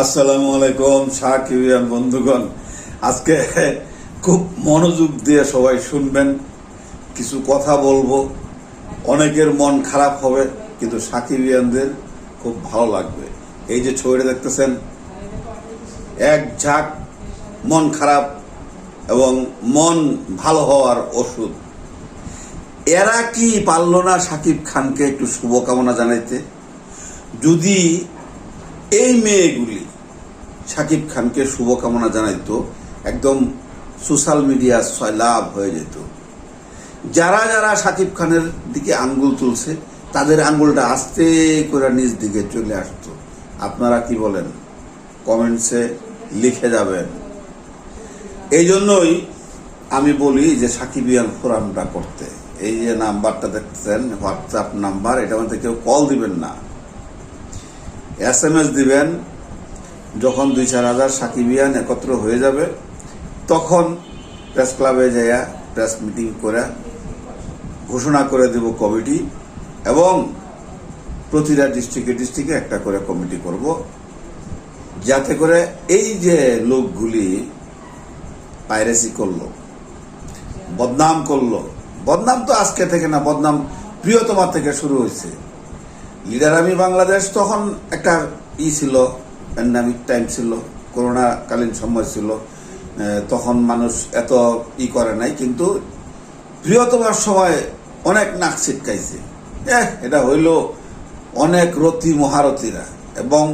আসসালামু আলাইকুম, সাকিবিয়ান বন্ধুগণ। আজকে খুব মনোযোগ দিয়ে সবাই শুনবেন, কিছু কথা বলব। অনেকের মন খারাপ হবে, কিন্তু সাকিবিয়ানদের খুব ভালো লাগবে। এই যে ছবিটা দেখতেছেন, এক ঝাঁক, মন খারাপ এবং মন ভালো হওয়ার ওষুধ। এরা কি পারল না সাকিব খানকে একটু শুভকামনা জানাইতে? যদি এই মেয়েগুলি সাকিব খানকে শুভকামনা জানাইত, একদম সোশ্যাল মিডিয়া লাভ হয়ে যেত। যারা যারা সাকিব খানের দিকে আঙ্গুল তুলছে, তাদের আঙ্গুলটা আস্তে করে নিজ দিকে চলে আসতো। আপনারা কি বলেন? কমেন্টসে লিখে যাবেন। এই জন্যই আমি বলি যে সাকিবিয়ান ফোরামটা করতে। এই যে নাম্বারটা দেখতেছেন হোয়াটসঅ্যাপ নাম্বার এটা মধ্যে কেউ কল দিবেন না। এস এম এস দিবেন যখন দুই চার হাজার সাকিবিয়ান একত্র হয়ে যাবে, তখন প্রেস ক্লাবে যাইয়া প্রেস মিটিং করে ঘোষণা করে দেব কমিটি এবং প্রতিটা ডিস্ট্রিক্টে ডিস্ট্রিক্টে একটা করে কমিটি করব। যাতে করে এই যে লোকগুলি পাইরেসি করল, বদনাম করল, বদনাম তো আজকে থেকে না, বদনাম প্রিয়তমা থেকে শুরু হয়েছে। লিডার আমি বাংলাদেশ তখন একটা ই ছিল প্যান্ডামিক টাইম ছিল করোনা কালীন সময় ছিল তখন মানুষ এত ই করে নাই কিন্তু প্রিয়তমার সময় অনেক নাক ছিটকাইছে। এহ, এটা হইল অনেক রতি মহারথীরা এবং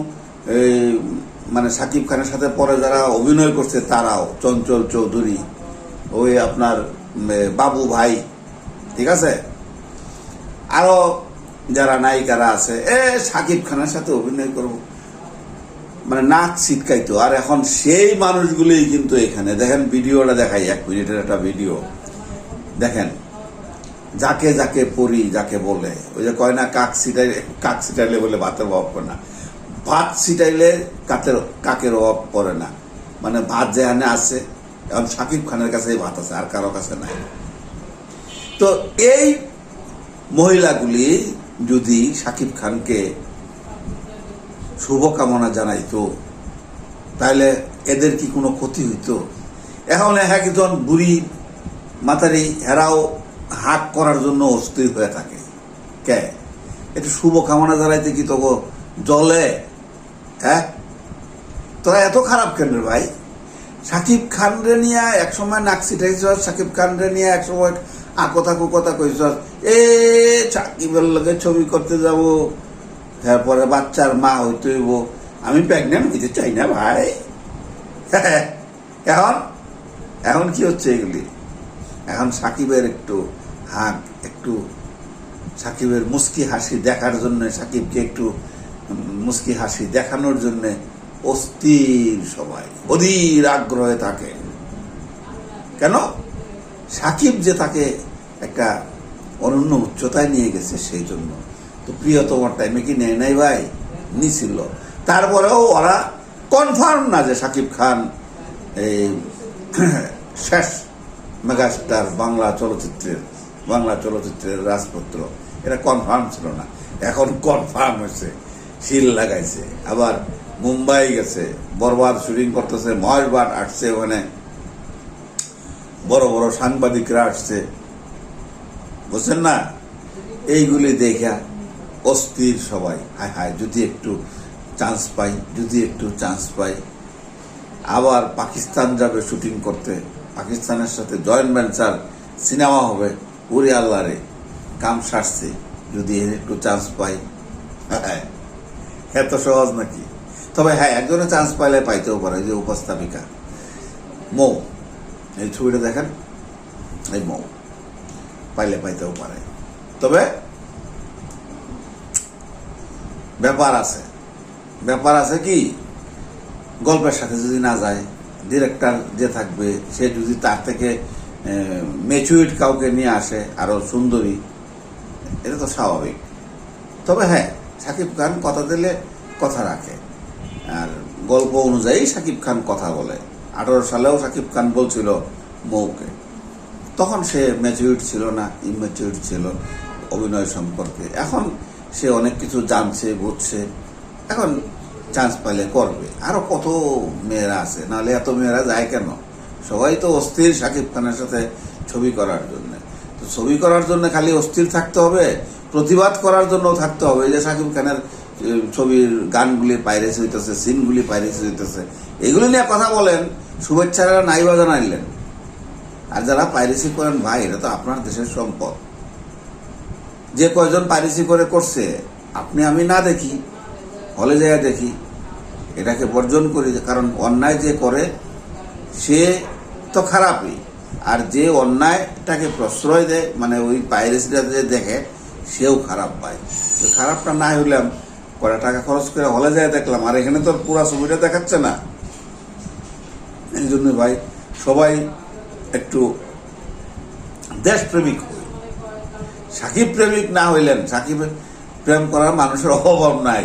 মানে সাকিব খানের সাথে পরে যারা অভিনয় করছে তারাও চঞ্চল চৌধুরী ওই আপনার বাবু ভাই ঠিক আছে? আরও যারা নায়িকারা আছে এ সাকিব খানের সাথে অভিনয় করব। মানে নাক ছিটকাইতো। আর এখন সেই মানুষগুলোই কিন্তু এখানে, দেখেন ভিডিওটা দেখাই, এক মিনিটের একটা ভিডিও। দেখেন, যাকে যাকে পড়ি যাকে বলে, ওই যে কয় না, কাক ছিটাইলে কাক ছিটাইলে বলে ভাতের অভাব পড়ে না। ভাত ছিটাইলে কাকের কাকের অভাব পড়ে না। মানে ভাত যেখানে আছে, এখন সাকিব খানের কাছেই ভাত আছে, আর কারও কাছে নাই। তো এই মহিলাগুলি যদি সাকিব খানকে শুভকামনা জানাইতো তাহলে এদের কি কোনো ক্ষতি হইতো? এখন একজন বুড়ি মাতারি হেরাও হাক করার জন্য অস্থির হয়ে থাকে। কে? একটু শুভকামনা জানাইতে কি তবু জলে? হ্যাঁ? তোরা এত খারাপ কেন ভাই? সাকিব খান রে নিয়ে এক সময় নাকসিটাইছ সাকিব খান রে নিয়ে এক সময় আকথা কুকথা কইছ এ, সাকিবের লগে ছবি করতে যাব। তারপরে বাচ্চার মা হইতে হইব। আমি প্রেগনেন্ট হইতে চাই না ভাই। এখন এখন কি হচ্ছে এগুলি? এখন সাকিবের একটু হাক, একটু সাকিবের মুস্কি হাসি দেখার জন্য, সাকিবকে একটু মুস্কি হাসি দেখানোর জন্য অস্থির সবাই, অধীর আগ্রহে থাকে। কেন? সাকিব যে তাকে একটা অনন্য উচ্চতায় নিয়ে গেছে সেই জন্য। তো প্রিয়তমার টাইমে কি নেয় নাই ভাই? নিছিল। তারপরেও ওরা কনফার্ম না যে সাকিব খান এই শেষ মেগাস্টার বাংলা চলচ্চিত্রের বাংলা চলচ্চিত্রের রাজপুত্র। এটা কনফার্ম ছিল না। এখন কনফার্ম হয়েছে। শিল লাগাইছে। আবার মুম্বাই গেছে। বরবাদ শুটিং করতেছে। মহেশবাট আসছে ওখানে। বড় বড় সাংবাদিকরা আসছে। বুঝছেন না? এইগুলি দেখা অস্থির সবাই। হায় হায় যদি একটু চান্স পাই যদি একটু চান্স পাই। আবার পাকিস্তান যাবে শুটিং করতে। পাকিস্তানের সাথে জয়েন্ট ভেঞ্চার সিনেমা হবে উরে আল্লাহরে কাম সারছে। যদি এর একটু চান্স পাই হ্যাঁ, এত সহজ নাকি? তবে হ্যাঁ একজনে চান্স পাইলে পাইতেও পারে যে উপস্থাপিকা। মৌ এই ছবিটা দেখেন? এই মৌ পাইলে পাইতেও পারে। তবে ব্যাপার আছে। ব্যাপার আছে কি? গল্পের সাথে যদি না যায় ডিরেক্টর যে থাকবে, সে যদি তার থেকে মেচুইড কাউকে নিয়ে আসে আরও সুন্দরী, এটা তো স্বাভাবিক। তবে হ্যাঁ সাকিব খান কথা দিলে কথা রাখে। আর গল্প অনুযায়ী সাকিব খান কথা বলে। আঠারো সালেও সাকিব খান বলছিল মৌকে তখন সে ম্যাচিউরিট ছিল না ইম্যাচিউরিট ছিল, অভিনয় সম্পর্কে। এখন সে অনেক কিছু জানছে, বুঝছে। এখন চান্স পাইলে করবে। আরও কত মেয়েরা আছে? নাহলে এত মেয়েরা যায় কেন? সবাই তো অস্থির শাকিব খানের সাথে ছবি করার জন্য। তো ছবি করার জন্য খালি অস্থির থাকতে হবে, প্রতিবাদ করার জন্য থাকতে হবে। যে শাকিব খানের ছবির গানগুলি পাইরেসি হইতেছে, সিনগুলি পাইরেসি হইতেছে, এগুলি নিয়ে কথা বলেন, শুভেচ্ছারা নাইবা জানাইলেন। আর যারা পাইরেসি করেন, ভাই, এটা তো আপনার দেশের সম্পদ। যে কয়জন পাইরেসি করে করছে, আপনি আমি না দেখি, হলে যায় দেখি, এটাকে বর্জন করি, কারণ অন্যায় যে করে, সে তো খারাপই। আর যে অন্যায়টাকে প্রশ্রয় দেয় মানে ওই পাইরেসিটা যে দেখে, সেও খারাপ পায় তো খারাপটা না হইলাম কটা টাকা খরচ করে হলে যায় দেখলাম, আর এখানে তো পুরো ছবিটা দেখাচ্ছে না। এই জন্য ভাই, সবাই একটু দেশপ্রেমিক সাকিব প্রেমিক না হইলেন, সাকিব প্রেম করার মানুষের অভাব নাই।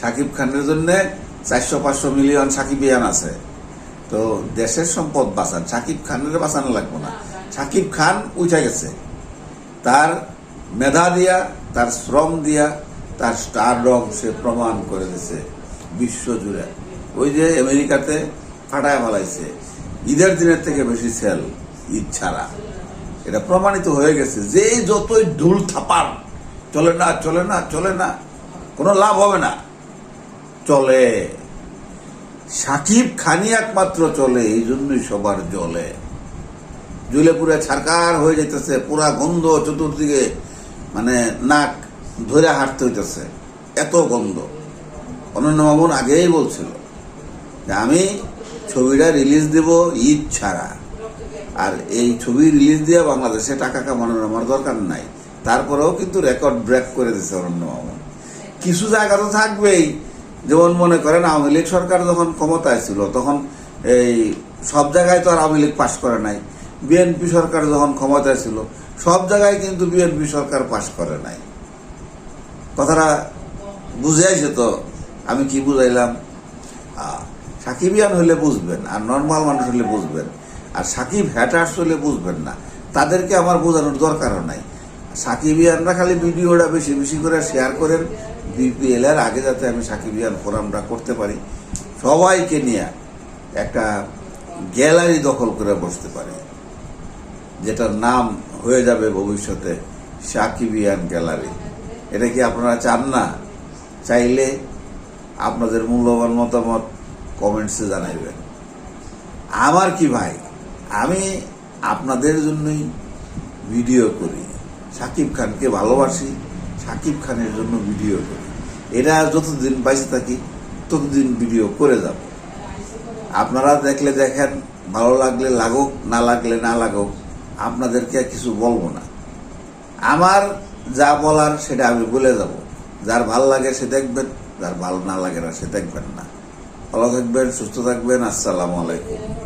সাকিব খানের জন্য চারশো, পাঁচশো মিলিয়ন সাকিবিয়ান আছে। তো দেশের সম্পদ বাঁচান, সাকিব খানের বাঁচানো লাগবে না। সাকিব খান উঠে গেছে। তার মেধা দিয়া, তার শ্রম দিয়া, তার স্টার রং সে প্রমাণ করে দিছে বিশ্বজুড়ে ওই যে আমেরিকাতে ফাটায় ফেলাইছে। ঈদের দিনের থেকে বেশি সেল ঈদ ছাড়া। এটা প্রমাণিত হয়ে গেছে যে যতই ঢুল থাপার চলে না চলে না চলে না, কোনো লাভ হবে না। চলে। সাকিব খানি একমাত্র চলে, এই জন্যই সবার জলে। জুলে পুরে ছারকার হয়ে যেতেছে পুরা গন্ধ চতুর্দিকে মানে নাক ধরে হাঁটতে হইতেছে, এত গন্ধ। অনন্য মামুন আগেই বলছিল যে আমি ছবিটা রিলিজ দেব ঈদ ছাড়া। আর এই ছবি রিলিজ দিয়ে বাংলাদেশে টাকা কামানোর আমার দরকার নাই। তারপরেও কিন্তু রেকর্ড ব্রেক করে দিচ্ছে অরণ্য মামুন কিছু জায়গা তো থাকবেই। যেমন মনে করেন, আওয়ামী লীগ সরকার যখন ক্ষমতায় ছিল, তখন এই সব জায়গায় তো আর আওয়ামী লীগ পাশ করে নাই। বিএনপি সরকার যখন ক্ষমতায় ছিল, সব জায়গায় কিন্তু বিএনপি সরকার পাশ করে নাই। কথাটা বুঝে আইছে তো, আমি কি বুঝাইলাম? সাকিবিয়ান হলে বুঝবেন, আর নর্মাল মানুষ হলে বুঝবেন। আর সাকিব হ্যাটার্স হলে বুঝবেন না। তাদেরকে আমার বোঝানোর দরকারও নাই। সাকিবিয়ানরা খালি ভিডিওটা বেশি বেশি করে শেয়ার করেন। বিপিএল এর আগে যাতে আমি সাকিবিয়ান ফোরামটা করতে পারি। সবাইকে নিয়ে একটা গ্যালারি দখল করে বসতে পারি। যেটার নাম হয়ে যাবে ভবিষ্যতে সাকিবিয়ান গ্যালারি। এটা কি আপনারা চান না? চাইলে আপনাদের মূল্যবান মতামত কমেন্টসে জানাইবেন। আমার কি ভাই? আমি আপনাদের জন্যই ভিডিও করি। সাকিব খানকে ভালোবাসি, সাকিব খানের জন্য ভিডিও করি। এরা যতদিন বাইসে থাকি, ততদিন ভিডিও করে যাব। আপনারা দেখলে দেখেন, ভালো লাগলে লাগুক, না লাগলে না লাগুক, আপনাদেরকে কিছু বলব না। আমার যা বলার সেটা আমি বলে যাব। যার ভালো লাগে সে দেখবেন, যার ভালো না লাগে না সে দেখবেন না। ভালো থাকবেন, সুস্থ থাকবেন, আসসালামু আলাইকুম।